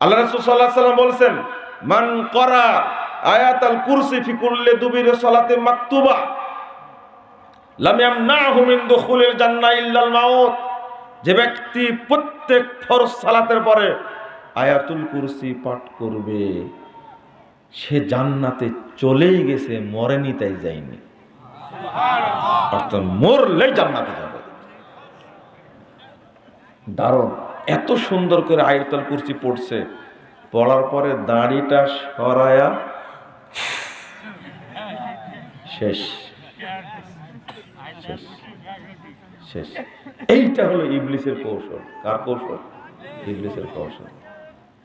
আল্লাহ রাসূল সাল্লাল্লাহু সাল্লাম বলেছেন, মান করা আয়াতাল কুরসি ফি কুল্লি দুবির সালাতে মাকতুবা, লাম ইয়ামনাহু মিন দুখুলিল জান্নাহ ইল্লাল মাউত। যে ব্যক্তি প্রত্যেক ফরজ সালাতের পরে আয়াতুল কুরসি পাঠ করবে, সে জান্নাতে চলেই গেছে, মরেনি তাই যায়নি। অর্থাৎ মরলেই জান্নাতে যাবে। দারুণ। এত সুন্দর করে আয়াতুল কুরসি পড়ছে। পড়ার পরে দাড়িটা সরায়া শেষ। শেষ। শেষ। এইটা হলো ইবলিসের কৌশল। কার কৌশল? ইবলিসের কৌশল।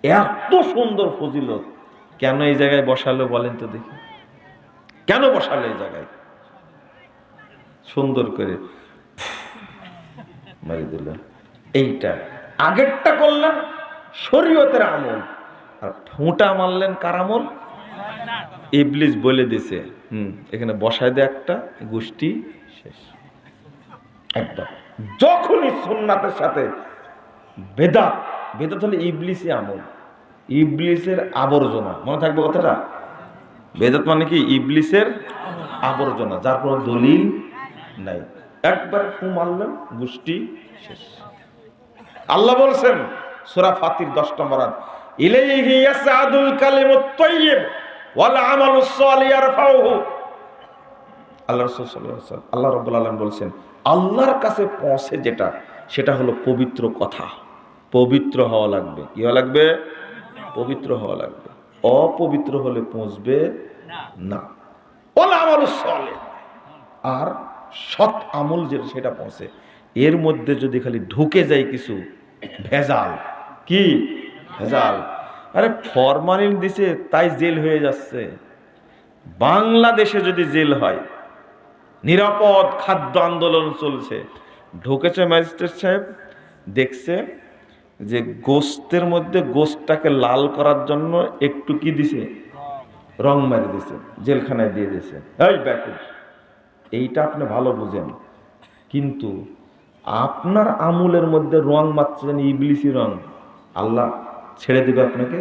এত সুন্দর ফজিলত। কেন এই জায়গায় বসালো বলেন তো দেখি। কেন বসালো এই জায়গায়? সুন্দর করে। মারি দিল এইটা আগেরটা করলেন শরীয়তের আমল। আর ঠোঁটা মারলেন কার আমল? ইবলিস বলে দিছে। হুম, এখানে বসায় দে একটা, গোষ্ঠী শেষ। একদম। যখনই সুন্নাতের সাথে বেদাত বেদাত হলে ইবলিসই আমল। ইবলিসের আবর্জনা। মনে থাকবে কথাটা? বেদাত মানে কি? ইবলিসের আবর্জনা, যার কোনো দলিল নাই। একবার ফু মারলেন, গোষ্ঠী শেষ। আল্লাহ বলছেন, সূরা ফাতির 10 নম্বর আল্লাহ বলছেন, আল্লাহর কাছে পৌঁছে যেটা, সেটা হলো পবিত্র কথা। পবিত্র হওয়া লাগবে। কি হওয়া লাগবে? পবিত্র হওয়া লাগবে। অপবিত্র হলে পৌঁছবে না। ওয়াল আমালুস আর সৎ আমল যেটা, সেটা পৌঁছে। এর মধ্যে যদি খালি ঢুকে যায় কিছু, ভেজাল। কি? ভেজাল। আরে ফরমালিন দিছে, তাই জেল হয়ে যাচ্ছে। বাংলাদেশে যদি জেল হয়, নিরাপদ খাদ্য আন্দোলন চলছে। ঢুকেছে ম্যাজিস্ট্রেট সাহেব, দেখছে যে গোস্তের মধ্যে গোস্তটাকে লাল করার জন্য একটু কি দিছে? রং মারি দিছে, জেলখানায় দিয়ে দিছে। এই ব্যাকুল, এইটা আপনি ভালো বুঝেন। কিন্তু আপনার আমুলের মধ্যে রং মারছেন ইবলিসি রং। আল্লাহ ছেড়ে দেবে আপনাকে?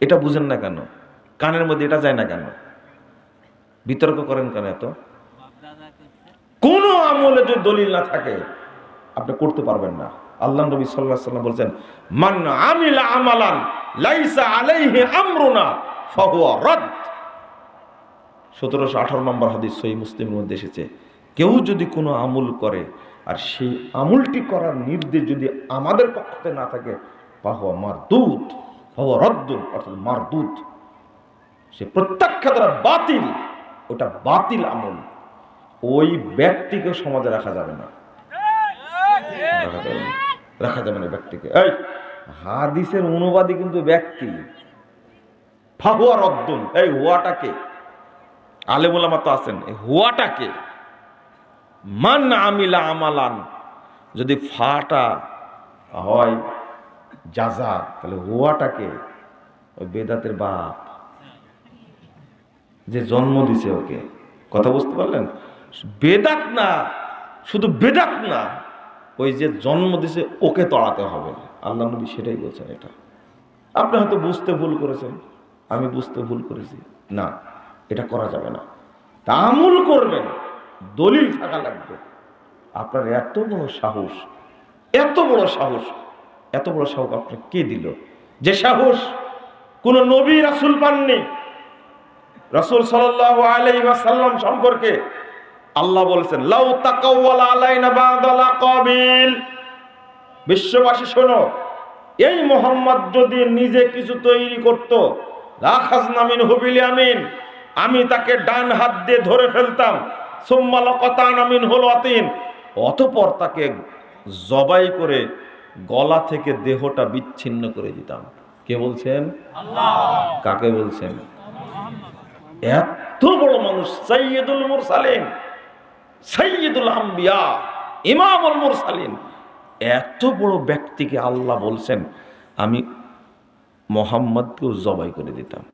এটা বুঝেন না কেন? কানের মধ্যে এটা যায় না কেন? বিতর্ক করেন কেন এত? কোনো আমলে যদি দলিল না থাকে, আপনি করতে পারবেন না। আল্লাহ নবী আলাইহি সাল্লাম বলছেন, মান আমিলা আমালান লাইসা আলাইহি আমরুনা ফাহুয়া রাদ। সতেরোশো আঠারো নম্বর হাদিস সহি মুসলিমের মধ্যে এসেছে। কেউ যদি কোনো আমল করে আর সেই আমলটি করার নির্দেশ যদি আমাদের পক্ষতে না থাকে, পাহুয়া মার দুধ পাহুয়া রদ্দুন অর্থাৎ মার দুধ সে প্রত্যাখ্যা দ্বারা বাতিল, ওটা বাতিল আমল। ওই ব্যক্তিকে সমাজে রাখা যাবে না। রাখা যাবে না। রাখা যাবে না ব্যক্তিকে। এই হাদিসের অনুবাদী কিন্তু ব্যক্তি ফাহুয়া রদ্দুন এই হুয়াটাকে, আলেমুলামা তো আছেন, এই হুয়াটাকে মান আমিলা আমালান। যদি ফাটা হয়, যাজা, তাহলে হুয়াটাকে ওই বেদাতের বাপ। যে জন্ম দিছে ওকে। কথা বুঝতে পারলেন? বেদাত না, শুধু বেদাত না, ওই যে জন্ম দিছে ওকে তড়াতে হবে। আল্লাহ নবী সেটাই বলছেন এটা। আপনি হয়তো বুঝতে ভুল করেছেন। আমি বুঝতে ভুল করেছি। না, এটা করা যাবে না। তামুল করবেন। দলিল থাকা লাগবে। আপনার এত বড় সাহস, এত বড় সাহস, এত বড় সাহস আপনার কে দিল? যে সাহস কোন নবী রাসুল পাননি। রাসুল সাল্লাম সম্পর্কে আল্লাহ বলেছেন, লাউ কাবিল। বিশ্ববাসী, শোনো, এই মোহাম্মদ যদি নিজে কিছু তৈরি করত রাখাজ নামিন হুবিল আমিন আমি তাকে ডান হাত দিয়ে ধরে ফেলতাম। সোম্মাল আমিন হল অতিন অতপর তাকে জবাই করে গলা থেকে দেহটা বিচ্ছিন্ন করে দিতাম। কে বলছেন? কাকে বলছেন? এত বড় মানুষ সৈয়দুল মুরসালিন। সৈয়দুল আম্বিয়া ইমামুল মুরসালিন। এত বড় ব্যক্তিকে আল্লাহ বলছেন আমি মোহাম্মদকেও জবাই করে দিতাম।